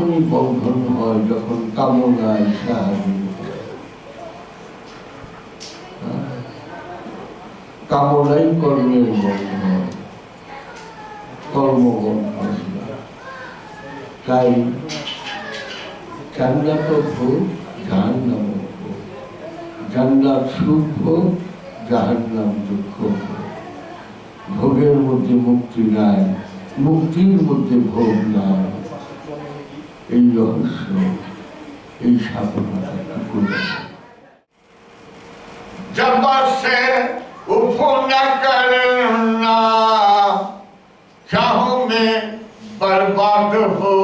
তখনই বন্ধন হয়, যখন কামনায় সাহায্য কামনাই কর্মের বন্ধন কর্মবন্ধন তাই জান্নাত ভোগ জাহান্নাম জান্নাত সুখ ভোগ জাহান্নাম দুঃখ ভোগের মধ্যে মুক্তি নাই, মুক্তির মধ্যে ভোগ নাই। এই রহস্য এই সাধনাটা করে जब से उफ न करना चाहूं में बर्बाद हो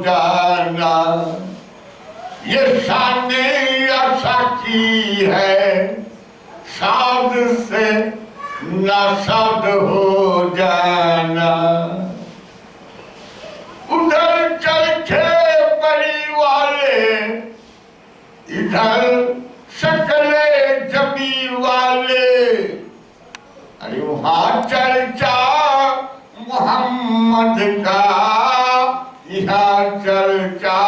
जाना ये शान आशा की है साध से नासाद हो जाना धन सकले जबी वाले। अरे वहाँ चर्चा मोहम्मद का। यहाँ चर्चा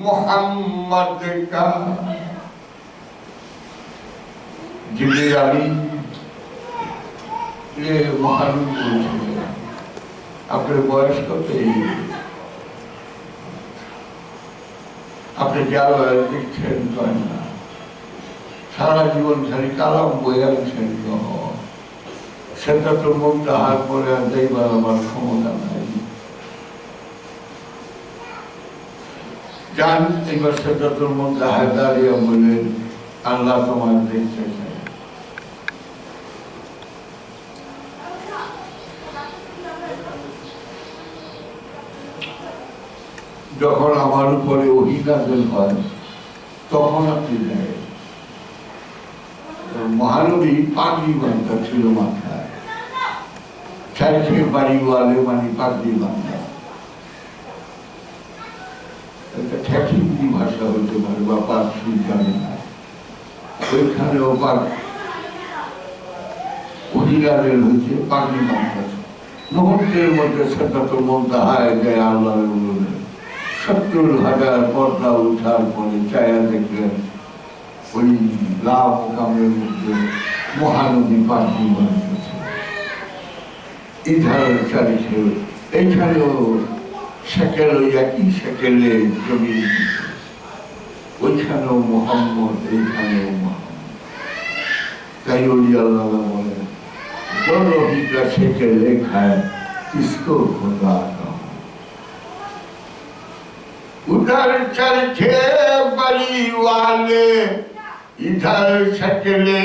मोहम्मद का। ज़िले अली ये महान अपने बॉयस को चाहिए আপনি যা দিচ্ছেন করেন না? সারা জীবন খালি কালাম বয়ে আনছেন সেটা তো মুখটা হাত পরে আর দেখবার আমার ক্ষমতা নাই। যান, এবার সেটা তোর মধ্যে দাঁড়িয়ে বললেন আল্লাহ তোমার দেখতে যখন আমার উপরে অহিনাজল হয়, তখন আপনি দেয় মহানবী পাগড়ি বান্ধা ছিল মাথায়। চারিদিকে বাড়ি মানে পাগড়ি বান্ধা একটা ভাষা হতে পারে বা পার্সি জানে না ওইখানেও পাক অহিরাদের হচ্ছে পাগড়ি বান্ধা মুহূর্তের মধ্যে সেটা তো যায় আল্লাহর বলে সত্তর হাজার পর্দা উঠার পরে চায়া দেখলেন ওই লাভ কামের মধ্যে মহানদী পাখি বানিয়েছে এখানেও সেকেল, একই সেকেলে জমি। ওইখানেও মোহাম্মদ, এইখানেও তাই ওলি আল্লাহ বলেন খায়, কিসকো उधर चरखे बड़ी वाले इधर शकले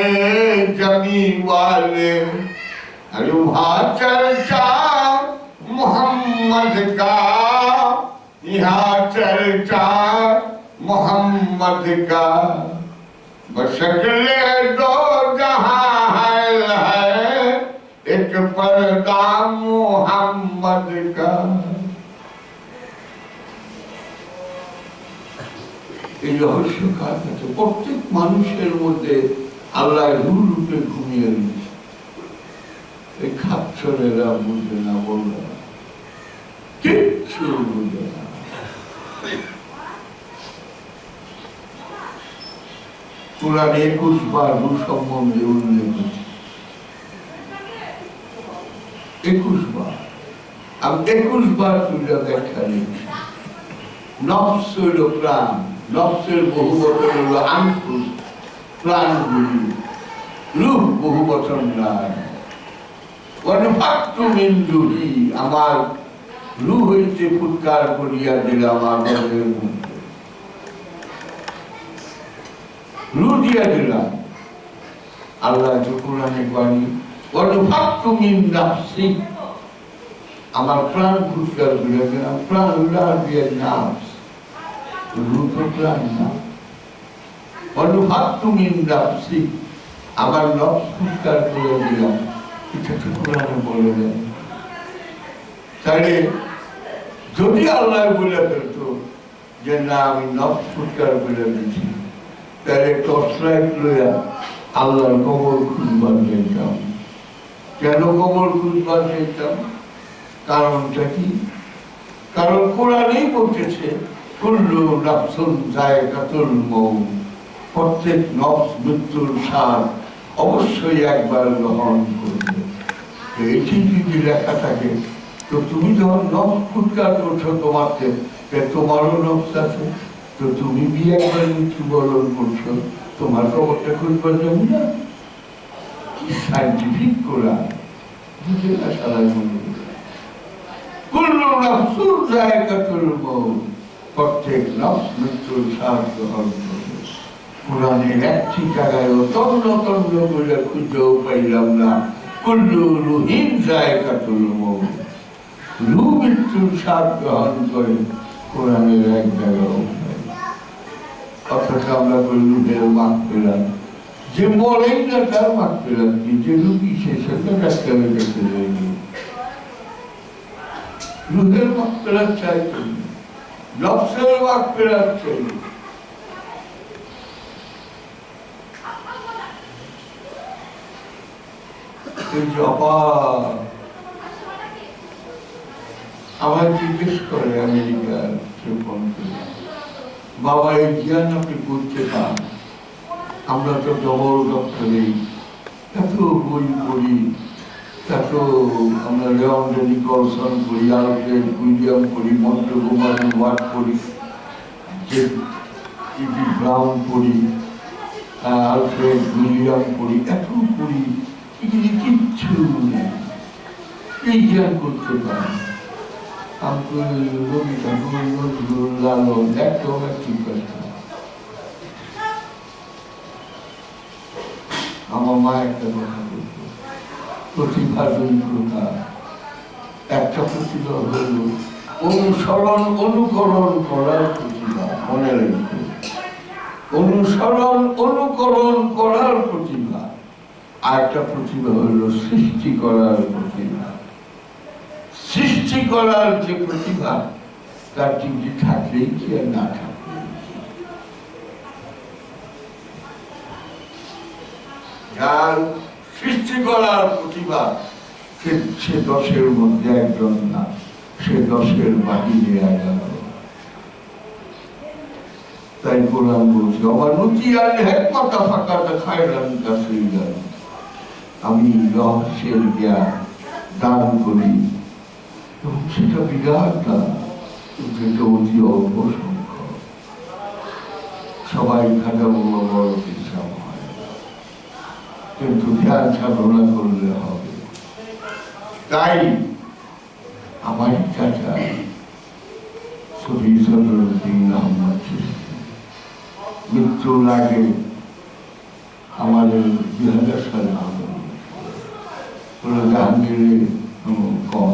जमी वाले अरे चर्चा मोहम्मद का यहाँ चर्चा मोहम्मद का। बशकले दो जहाँ है, एक पर्दा मोहम्मद का। এই রহস্য কার কাছে প্রত্যেক মানুষের মধ্যে আল্লাহ রুল রূপে ঘুমিয়ে দিয়েছে এই খাচ্ছরেরা বুঝে না, বলবে না। কিচ্ছু বুঝে না। কোরআন একুশ বার রু সম্বন্ধে উল্লেখ হচ্ছে একুশ বার। আমি একুশ বার তুলে দেখা নফস হইল প্রাণ। নফসের বহু বচন হলো আঙ্কুশ প্রাণগুলি রূপ বহু বচন নাই। অনুপাত্র আমার। রু হইতে ফুৎকার করিয়া দিলাম আমাদের মধ্যে। রু দিয়া দিলাম আল্লাহ কোরআনে বাণী অনুপাত্র নাফসি। আমার প্রাণ ফুৎকার করিয়া দিলাম, প্রাণ উল্লাহ দিয়ে নাফস। রূপ প্রাণ না অনুভাব তুমি নাফসি আমার করে দিলাম। তো কোরআনে বলে তাহলে যদি আল্লাহ বলে ফেলতো যে, না, আমি নফস ফুৎকার করে দিচ্ছি তাহলে টর্চ লাইট লইয়া আল্লাহর কবর খুঁজবার যেতাম কেন কবর খুঁজবার যেতাম কারণটা কি? কারণ কোরআনেই বলতেছে কুল্লু নাফসুন জায়গাতুল মৌত। প্রত্যেক নফস মৃত্যুর স্বাদ অবশ্যই একবার গ্রহণ করবে। তো এটি যদি লেখা থাকে, তো তুমি যখন নফস ফুটকার করছ তোমাকে তোমারও নফস আছে, তো তুমি বিয়ে একবার মৃত্যুবরণ করছ? তোমার খবরটা খুঁজবার যাব না কি সাইন্টিফিক কোরআন বুঝে না সারাই মনে কুল্লু নাফসুর জায়গাতুল মৌত। প্রত্যেক নফস মৃত্যুর স্বাদ গ্রহণ করবে কোরআনের করে কোরআনের এক অথচ আমরা পেলাম যে মরেই না তার মাঠ পেলাম কি? যে রুগী সে সেটা ডাক্তারের কাছে যায়নি। রুহের মাঠ পেলাম চাই চাই এই যে অপার। আমার জিজ্ঞেস করে আমেরিকার বাবা, এই জ্ঞান আপনি করতে পান? আমরা তো ডবল ডক্টরে এত বই পড়ি। এত আমরা পড়ি আলফ্রেড উইলিয়াম টিভি ব্রাউন পড়ি আলফ্রেড উইলিয়াম পড়ি এত পড়ি এগুলি কিচ্ছু এই জ্ঞান করতে পারি। একদম আমার মা একটা কথা বলতো। প্রতিভা দুই একটা প্রতিভা হল অনুসরণ, অনুকরণ করার প্রতিভা। মনে অনুসরণ, অনুকরণ করার প্রতিভা। আর একটা প্রতিভা হল সৃষ্টি করার প্রতিভা। সৃষ্টি করার যে প্রতিভা, তার ডিগ্রি থাকলেই কি আর না থাকলে যার সৃষ্টি করার প্রতিভা সে সে দশের মধ্যে একজন না, সে দশের বাহিরে এগারো তাই কোরআন বলছে, আমার নতি আর হেকমতা ফাঁকা দেখায় আমি রহস্যের জ্ঞান দান করি। এবং সেটা বিরাট দান যেটা অতি অল্প সংখ্যক। সবাই খাজা বড় বড় ধ্যান সাধনা করলে হবে। তাই আমার চাচা শহীদ সদরুদ্দিন আহমদ মৃত্যুর আগে আমাদের দুই হাজার সালে হলো জাহাঙ্গীরে কম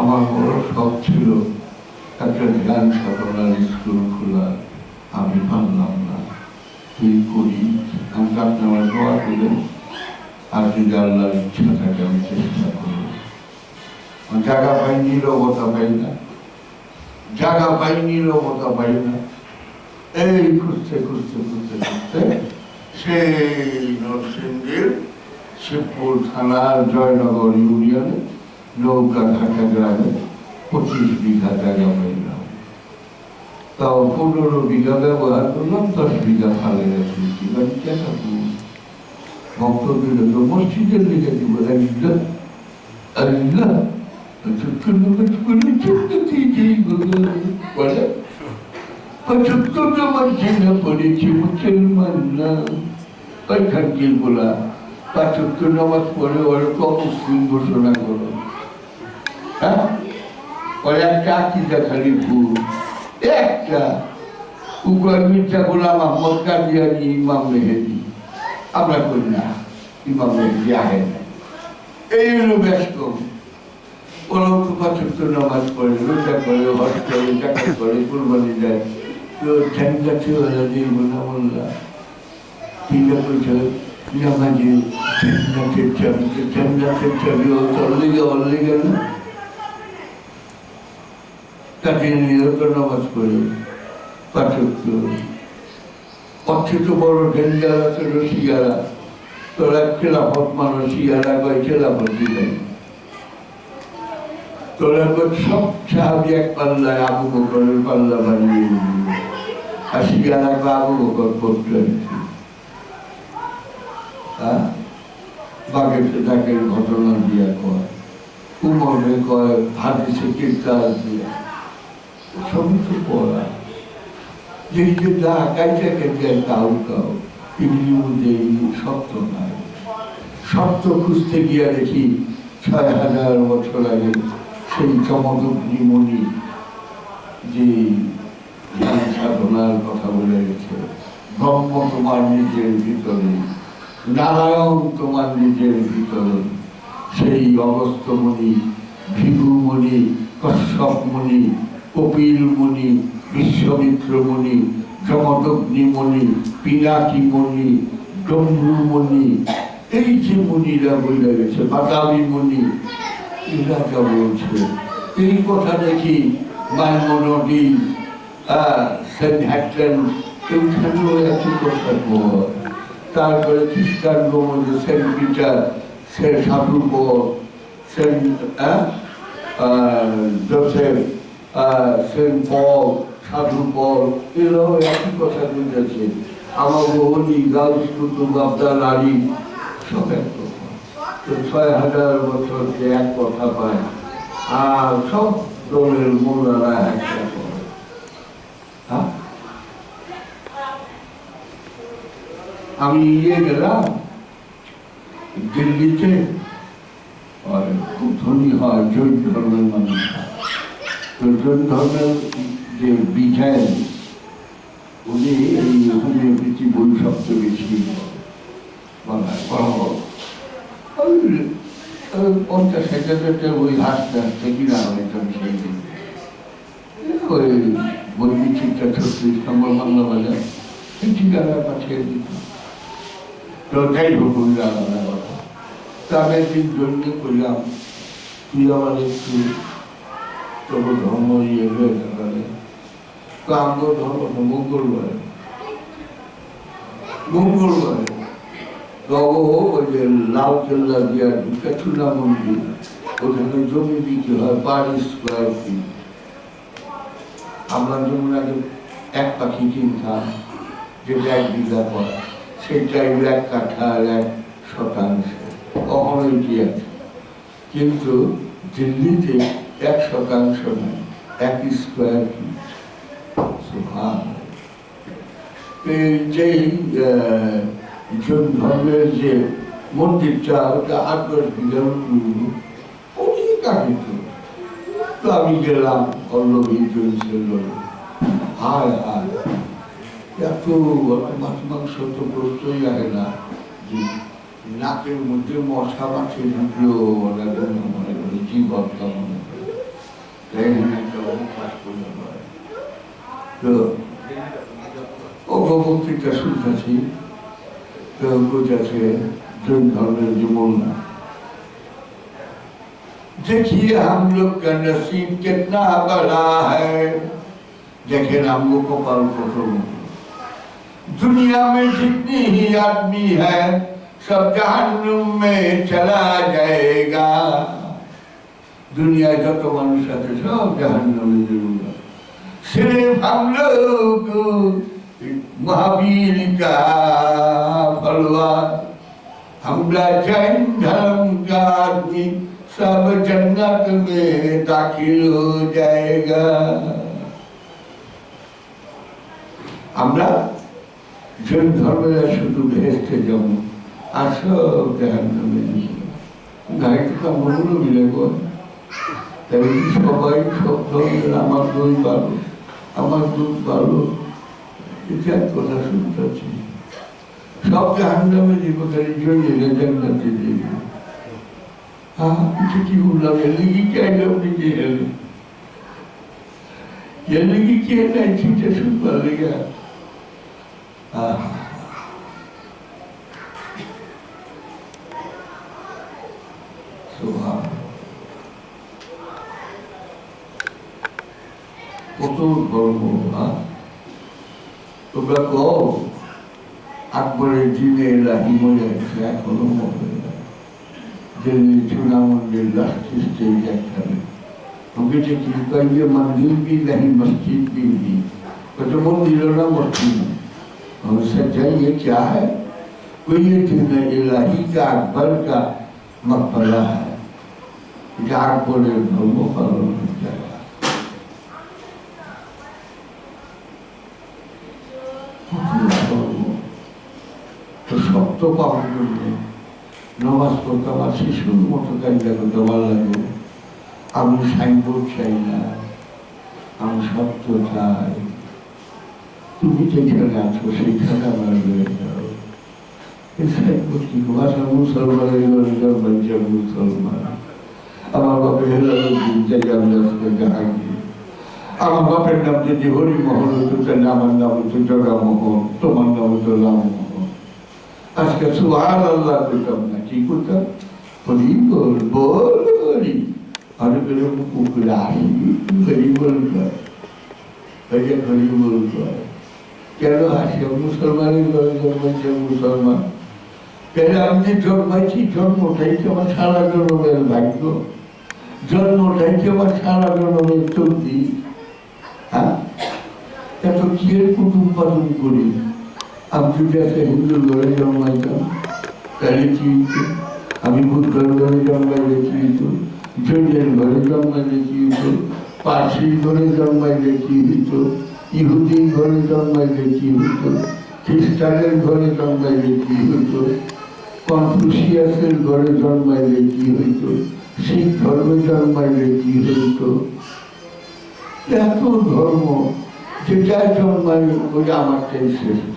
আমার বড় শখ ছিল একটা ধ্যান সাধনার স্কুল খোলা আমি পারলাম তুই করি। আমি আপনি আমার দোয়া করলেন আর যদি আল্লাহর ইচ্ছা থাকে, আমি চেষ্টা জায়গা পাই নিরবতা পাই না। জায়গা পাই নিরবতা পাই না। এই খুঁজতে খুঁজতে খুঁজতে খুঁজতে সেই নরসিংদীর শিবপুর থানার জয়নগর ইউনিয়নে নৌকা ঘাটা গ্রামে পঁচিশ বিঘা জায়গা পাইলাম তাও পনেরো বিঘা ব্যবহার করলাম, দশ বিঘা ফালে বাড়ি কেন মসজিদের লিখে দিব আল্লাহ আল্লাহ ছোট্ট মানছে না। ওই খানকির বলা পাঁচক্য নামাজ পড়ে ওরকম মুসলিম ঘোষণা করো। হ্যাঁ? ওর একটা আকিদা খালি ভুল। একটা উগ্র মির্জা গোলাম আহমদ কাদিয়ানি ইমাম মেহেদি। আমরা করি না, ইমাম মেহেদি আহে এই হলো ব্যস্ত। ওরা তো পাঁচক্য নামাজ পড়ে, রোজা করে, হজ করে, জাকাত করে, কুরবানি দেয়। তো ঝঞ্ঝাতে হলো যে মোলা মোল্লা। তিনটা বলছে নামাজে জান্নাতের চাবি তো জান্নাতের চাবি ও অল্লে গেল। তাকে নিরত নামাজ করে, পাঠক অথচ বড় ডেঞ্জার আছে রসিগারা তোরা খেলাফত মানুষ, ইয়ারা কয় খেলাফত দিলেন তোরা সব সাহাবি এক পাল্লায় আবু বকরের পাল্লা বানিয়ে আর শিয়ারা কয় আবু বকর করতে বাঘের ঘটনা দিয়া কয়, উমরে কয়, হাদিসে কীর্তার দিয়া। সবই পড়া যে যে যা কাইটা কেটে কাউ কাউ এগুলির মধ্যে এগুলি সত্য নাই সত্য খুঁজতে গিয়া দেখি ছয় হাজার বছর আগে সেই চমকগ্নি মণি যে ধ্যান সাধনার কথা বলে গেছে ব্রহ্ম তোমার নিজের ভিতরে নারায়ণ তোমার নিজের ভিতরে সেই অগস্ত্যমণি ভৃগুমণি কশ্যপমণি কপিলমণি বিশ্বমিত্রমণি জমদগ্নিমণি পিনাকিমণি ডম্রুমণি এই যে মুনিরা বলে গেছে বাতাবি মুনি, এরা যা বলছে। এই কথা দেখি মাইমনডি বল তারপরে খ্রিস্টান সেন্ট পল সাধু পল এরাও একই কথা আমার বহুলি সব এক ছয় হাজার বছর এক কথা পায়, আর সব দলের করে হ্যাঁ? আমি ইয়ে গেলাম দিল্লিতে, আর খুব ধনী হয়, জৈন ধর্মের মানুষ তো জৈন ধর্মের যে বিজ্ঞান উনি এই হোমিওপ্যাথি বই সবচেয়ে বেশি বাংলায় ওই পঞ্চাশ হাজার টাকা ওই হাসতে হাসতে কিনা হইতাম সেই দিন ওই বই বিচিত্রা ছত্রিশ নম্বর বাংলা বাজার, এই ঠিকানা পাঠিয়ে দিতাম তো যাই হোক আলাদা কথা। তো আমি একদিন জন্য করলাম তুই আমার একটু তবু ধর্ম ইয়ে হয়ে তো আমার ধর্ম মঙ্গলবার। মঙ্গলবার তবু ওই যে লাল কেল্লা দিয়া ঢুকে চুনা মন্দির ওখানে জমি বিক্রি হয় পার স্কোয়ার ফিট। আমরা যেমন আগে এক পাখি কিনতাম যেটা এক বিঘা পর সেটাই এক কাঠার এক শতাংশ। কখনো এটি আছে? কিন্তু দিল্লিতে এক শতাংশ নয় এক স্কোয়ার ফিট যেই ধর্মের যে মন্দিরটা ওটা আট দশ আগে তো আমি গেলাম, পল্লবী জৈন হায় হায়। এত মাছ মাংস তো প্রশ্নই আসে না। নাকের মধ্যে মশা মাছে ঢুকলো, ওরা মনে তো বুঝেছে জৈন ধর্মের যে মোল্লা देखिए हम लोग का नसीब कितना बड़ा है देखे हमको कपाल फोटो दुनिया में जितनी ही आदमी है सब जहन्नुम में चला जाएगा दुनिया যত মানুষ আছে সব জাহান্নামে যাবে सिर्फ हम लोग महावीर का फलवार हमरा जैन धर्म का आदमी सब जन्नत में दाखिल हो जाएगा আমরা জৈন ধর্মের শুধু ভেস্তে যাব আর সব দেখার নামে গাড়িতে তো মনে মিলে গো তাই সবাই সব ধর্মের আমার দই ভালো আমার দুধ ভালো এক কথা শুনতেছি সব জাহান নামে জীবকারী জন্য জান্নাতে লেগে। কত ধর্ম হ্যাঁ তোমরা কও আকবরের দিনে এলাহি মরে আছে এখনো মরে दिल्ली चुना मंदिर लास्ट स्टेज একটা ওকে যে কি কইয়ে मंदिर भी नहीं मस्जिद भी नहीं तो जो मंदिर ना मस्जिद और सच्चाई ये क्या है कोई ये दिन इलाही का अकबर का मकबरा है যে আকবরের ধর্ম পালনের তো শক্ত পাওয়ার জন্য নামাজ পড়তে আমার শিশুর মতো কাজটা করতে ভালো লাগবে আমি সাইনবোর্ড চাই না, আমি সত্য চাই। তুমি যেখানে আছো সেখানে আমার রয়ে যাও। সাইনবোর্ড কি ভাষা মুসলমান আমার বাপের জাহাঙ্গীর। আমার বাপের নাম যদি হরিমোহন হতো, তাহলে নাম হতো জগামোহন, তোমার নাম হতো রামমোহন। আজকে সুহান আল্লাহ করতাম না, কি করতাম হরি বল বল হরি। হরি করে পুকুরে আসি হরি বল ওই যে হরি বল কেন হাসি মুসলমানের ঘরে জন্মাইছে মুসলমান? কেন আমি জন্মাইছি, জন্মটাই কি আমার সারা জন্মের ভাগ্য। জন্মটাই আমার সারা জন্মের চলতি। হ্যাঁ? এত কিয়ের কুটুম পালন যদি একটা হিন্দু ঘরে জন্মাইতাম তাহলে কি হইতো? আমি বুদ্ধর ঘরে জন্মাইলে কি হইতো জৈনের ঘরে জন্মাইলে কি হইতো পার্সির ঘরে জন্মাইলে কি হইতো ইহুদির ঘরে জন্মাইলে কি হইতো খ্রিস্টানের ঘরে জন্মাইলে কি হইতো কনফুসিয়াসের ঘরে জন্মাইলে কি হইতো শিখ ধর্মে জন্মাইলে কি হইতো এত ধর্ম যেটা জন্মাই ওটা আমারটাই শ্রেষ্ঠ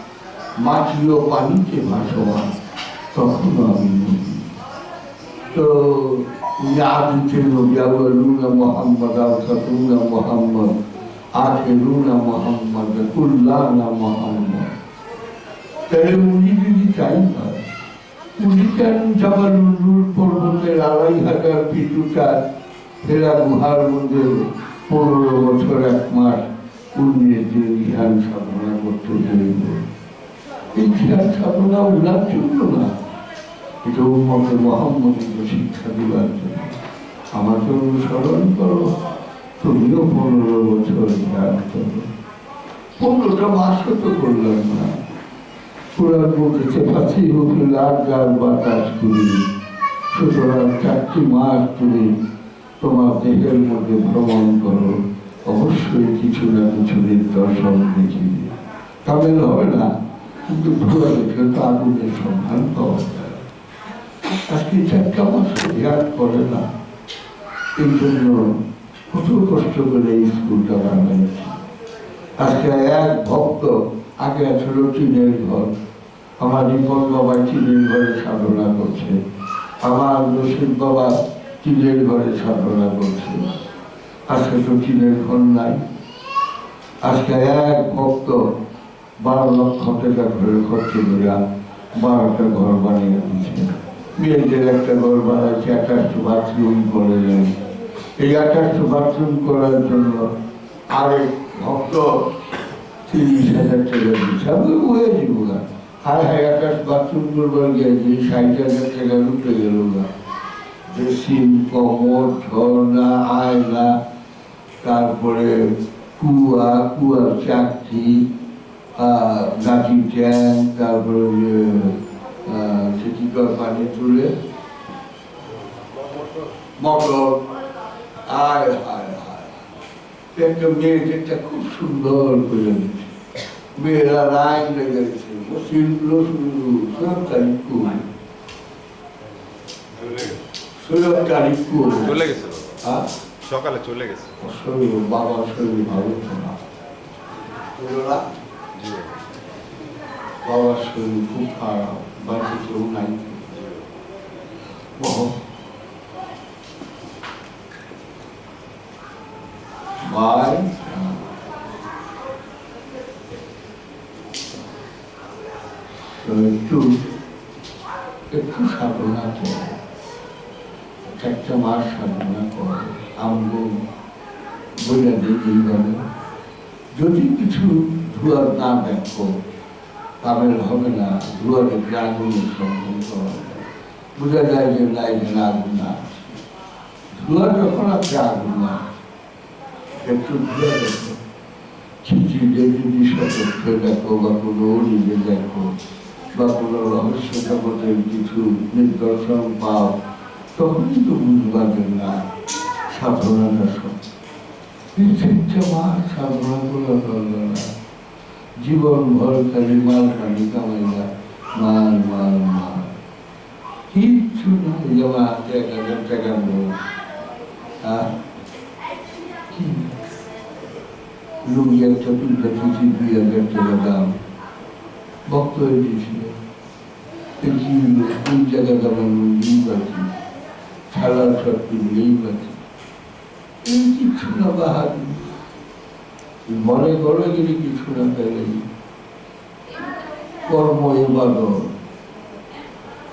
মাটি ও পানিতে ভাসমান তখন আমি তো আদিতে নবী আবলুনা মোহাম্মদ আলসাতুনা মোহাম্মদ আখেরুনা মোহাম্মদ, কুল্লানা মোহাম্মদ। তাহলে উনি উনি গুহার মধ্যে পনেরো বছর এক মাস পুণ্যের যে ধ্যান সাধনা করতে চাইব ধ্যান সাধনা উনার জন্য না। এটা উন্মতে মহাম্মদকে শিক্ষা দেওয়ার জন্য। আমাকে অনুসরণ করো, তুমিও পনেরো বছর ধ্যান করো। পনেরোটা মাসও তো করলাম না। পুরাণ বলতেছে পাঁচই হুকুল লাখ গাছ বাতাস করি সুতরাং চারটি মাস তুমি তোমার দেহের মধ্যে ভ্রমণ করো। অবশ্যই কিছু না কিছু নিদর্শন দেখিবে। তামিল হবে না? কিন্তু তো আগুনের সন্ধান পাওয়া যায় করে না এই জন্য কত কষ্ট করে এই স্কুলটা বানাইছি আজকে এক ভক্ত আগে ছিল টিনের ঘর আমার রিপন বাবা টিনের ঘরে সাধনা করছে আমার রশিদ বাবা টিনের ঘরে সাধনা করছে আজকে তো টিনের ঘর নাই আজকে এক ভক্ত বারো লক্ষ টাকা খরচ করে বারোটা ঘর বানিয়ে দিচ্ছে মেয়েদের একটা ঘর বানাচ্ছে আঠাশটা বাথরুম করে এই আঠাশটা বাথরুম করার জন্য আরেক ভক্ত তিরিশ হাজার টাকা দিচ্ছে আমি বয়ে দিব হায় হায় আকাশ বাথরুম করবার গিয়েছি ষাট হাজার টাকা উঠে গেল না বেসিন কমর ঝর্ণা, আয়না, তারপরে কুয়া, কুয়ার চাকরি গাছি ট্যাঙ্ক তারপরে যে করে পানি তুলে? মোটর আয় হায় হায়। একটা মেয়েদেরটা খুব সুন্দর করে দিচ্ছে মেয়েরা লাইন লেগে গেছে। মুসলিমগুলো শুধু সব তারিখ সৈয়দ তারিখ চলে গেছে আর সকালে চলে গেছে। শরীর বাবার শরীর ভালো না। ও বাবার শরীর খুব খারাপ বাড়িতে কেউ নাই বহু ভাই তো একটু একটু সাধনা করে চারটা মাস সাধনা করে আমগো বইয়া দিয়ে যদি কিছু ধোয়ার না দেখো তাহলে হবে না দেখলে আগুনের সন্ধান করা। বোঝা যায় যে লাইনের আগুন না ধোয়া যখন আছে আগুন না একটু ধোয়া দেখো খিচিড়ে যদি সতর্ক দেখো বা কোনো অলিতে দেখো বা কোনো রহস্য জগতের কিছু নিদর্শন পাও তখনই তো বুঝবা না সাধনাটা সব পৃথিবীতে মা সাধনা করে না জীবন ভর খালি মাল খালি কামাইলা মাল মাল মাল কিচ্ছু না যেমন হাতে এক হাজার টাকা দেবো আর কি লুঙ্গি একটা তুলতে দিয়েছি দুই হাজার টাকা দাম বক্ত হয়ে দিয়েছিল এই কি হলো? কোন জায়গা দামের লুঙ্গি পাচ্ছি ছাড়ার সব কিনলেই পাচ্ছি এই কিচ্ছু না বাহাদুর মনে করো যদি কিছু না পেলে কর্ম এবাদত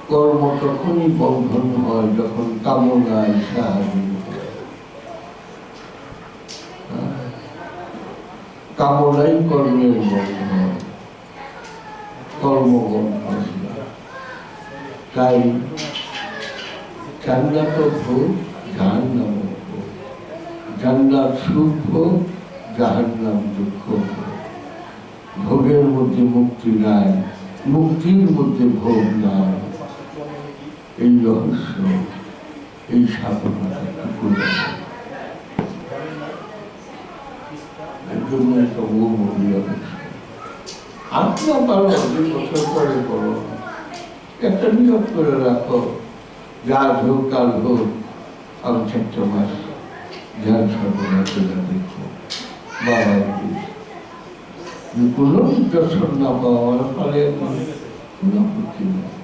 কর্ম তখনই বন্ধন হয় যখন হয়। হ্যাঁ? কামনাই কর্মের বন্ধন কর্মবন্ধন না। তাই জান্নাত ভোগ জাহান্নাম ভোগ জান্নাত সুখ ভোগ জাহান্নাম দুঃখ ভোগের মধ্যে মুক্তি নাই, মুক্তির মধ্যে ভোগ নাই। এই রহস্য, এই জন্য একটা করো একটা নিয়োগ করে রাখো, যা হোক কাল হোক, আমি চারটে মাস ধ্যান সাধনা দেখো। বাবা কোনো দর্শন না পাওয়ার ফলে কোনো ক্ষতি নেই